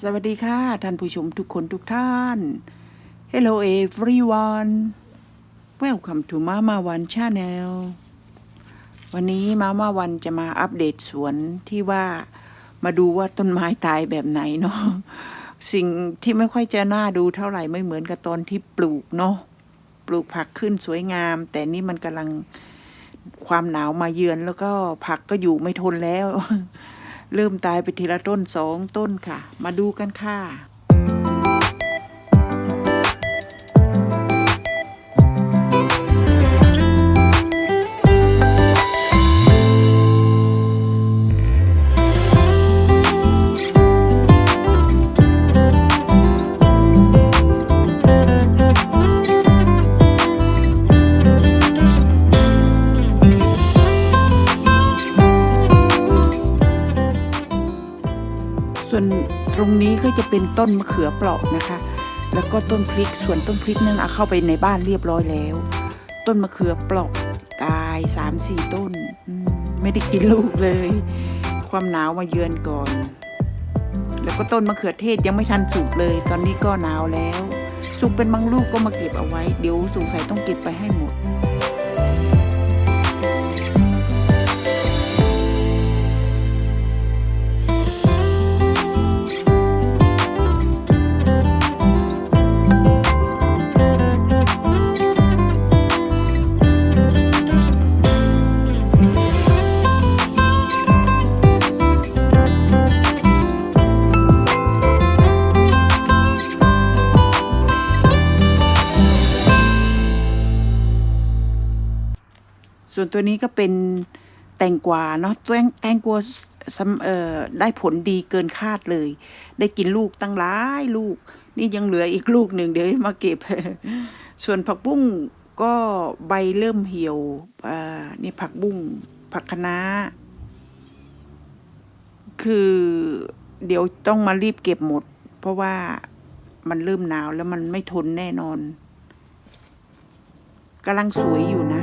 สวัสดีค่ะ ท่านผู้ชมทุกคนทุกท่าน Hello everyone Welcome to Mama One Channel วันนี้มาม่าวันจะมาอัปเดตสวนที่ว่ามาดูว่าต้นไม้ตายแบบไหนเนาะสิ่งที่ไม่ค่อยจะน่าดูเท่าไหร่ไม่เหมือนกับตอนที่ปลูกเนาะปลูกผักขึ้นสวยงาม แต่นี่มันกำลังความหนาวมาเยือนแล้วก็ผักก็อยู่ไม่ทนแล้ว เริ่มตายไปทีละต้นสองต้นค่ะ มาดูกันค่ะ ส่วนตรงนี้ก็จะเป็นต้นมะเขือเปราะนะคะ แล้วก็ต้นพริกส่วนต้นพริกนั้นเอาเข้าไปในบ้านเรียบร้อยแล้ว ต้นมะเขือเปราะตายสามสี่ต้น ไม่ได้กินลูกเลย ความหนาวมาเยือนก่อน แล้วก็ต้นมะเขือเทศยังไม่ทันสุกเลย ตอนนี้ก็หนาวแล้ว สุกเป็นบางลูกก็มาเก็บเอาไว้ เดี๋ยวสงสัยต้องเก็บไปให้หมด ส่วนตัวนี้ก็เป็นแตงกวาเนาะแตงแตงกวาเอ่อได้ผลดีเกินคาดเลย ได้กินลูกตั้งหลายลูก นี่ยังเหลืออีกลูกหนึ่งเดี๋ยวมาเก็บ ส่วนผักบุ้งก็ใบเริ่มเหี่ยวอ่านี่ผักบุ้งผักคะน้าคือเดี๋ยวต้องมารีบเก็บหมด เพราะว่ามันเริ่มหนาวแล้วมันไม่ทนแน่นอนกำลังสวยอยู่นะ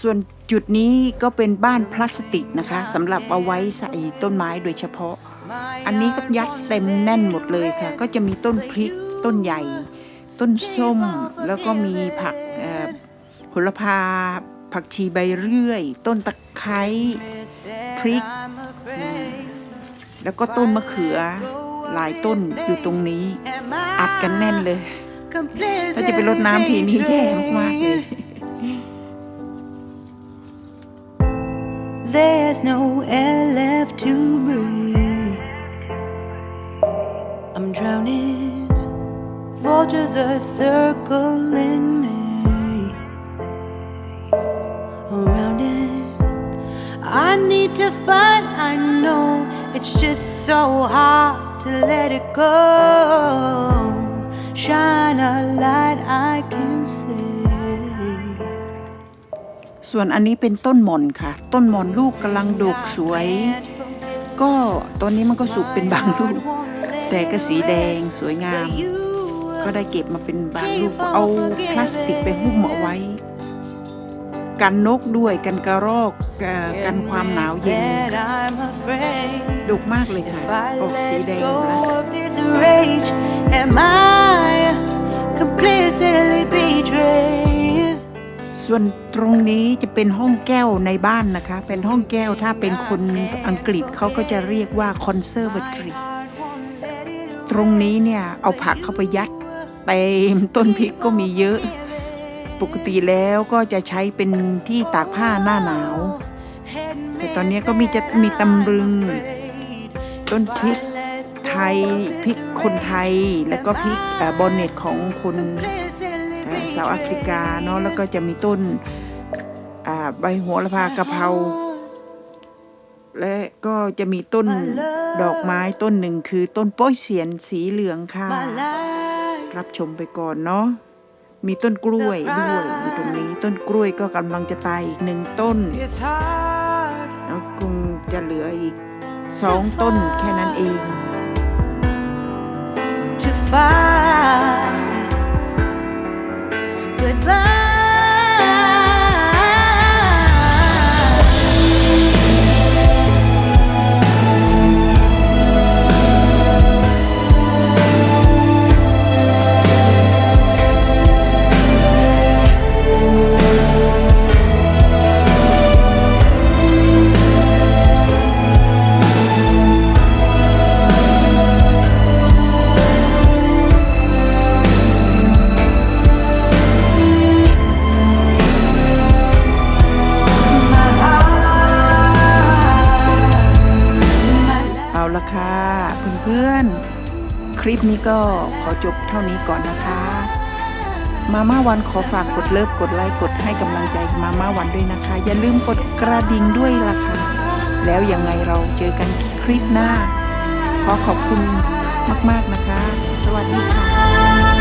ส่วนจุดนี้ก็เป็นบ้านพลาสติกนะคะสำหรับเอาไว้ใส่ต้นไม้โดยเฉพาะ อันนี้ก็ยัดเต็มแน่นหมดเลยค่ะ ก็จะมีต้นพริกต้นใหญ่ ต้นส้ม แล้วก็มีผักเอ่อโหระพาผักชีใบเรื่อย ต้นตะไคร้พริก แล้วก็ต้นมะเขือหลายต้นอยู่ตรงนี้ อัดกันแน่นเลย ถ้าจะไปรดน้ำทีนี้แย่มากๆเลย There's no air left to breathe. I'm drowning. Vultures are circling me. Around it, I need to fight. I know it's just so hard to let it go. Shine a light I can see. ส่วนอันนี้เป็นต้นหม่อนค่ะ ต้นหม่อนลูกกำลังดกสวย ก็ตอนนี้มันก็สุกเป็นบางลูก แต่ก็สีแดงสวยงาม ก็ได้เก็บมาเป็นบางลูกเอาพลาสติกไปหุ้มเอาไว้ กันนกด้วยกันกระรอกกันความหนาวเย็นดกมากเลยค่ะออกสีแดงแล้ว ส่วนตรงนี้จะเป็นห้องแก้วในบ้านนะคะ เป็นห้องแก้วถ้าเป็นคนอังกฤษเขาก็จะเรียกว่า conservatory ตรงนี้เนี่ยเอาผักเข้าไปยัดเต็มต้นพริกก็มีเยอะ ปกติแล้วก็จะใช้เป็นที่ตากผ้าหน้าหนาว แต่ตอนนี้ก็มีจะมีตำรึง ต้นพริกไทยพริกคนไทย แล้วก็พริกบอนเน็ตของคน เอ่อเซาท์แอฟริกาเนาะแล้วก็จะมีต้นใบหัวละพากะเพราและก็จะมีต้นดอกไม้ต้นหนึ่งคือต้นโป้ยเสียนสีเหลืองค่ะ รับชมไปก่อนเนาะมีต้นกล้วยด้วยอยู่ตรงนี้ต้นกล้วยก็กำลังจะตายอีกหนึ่งต้นแล้วคงจะเหลืออีกสองต้นแค่นั้นเอง ลิปนี้ก็ขอจบเท่านี้ก่อนนะคะ มาม่าวันขอฝากกดเลิฟกดไลค์กดให้กำลังใจมาม่าวันด้วยนะคะ อย่าลืมกดกระดิ่งด้วยล่ะค่ะแล้วยังไงเราเจอกันคลิปหน้า ขอขอบคุณมาก ๆ นะคะ สวัสดีค่ะ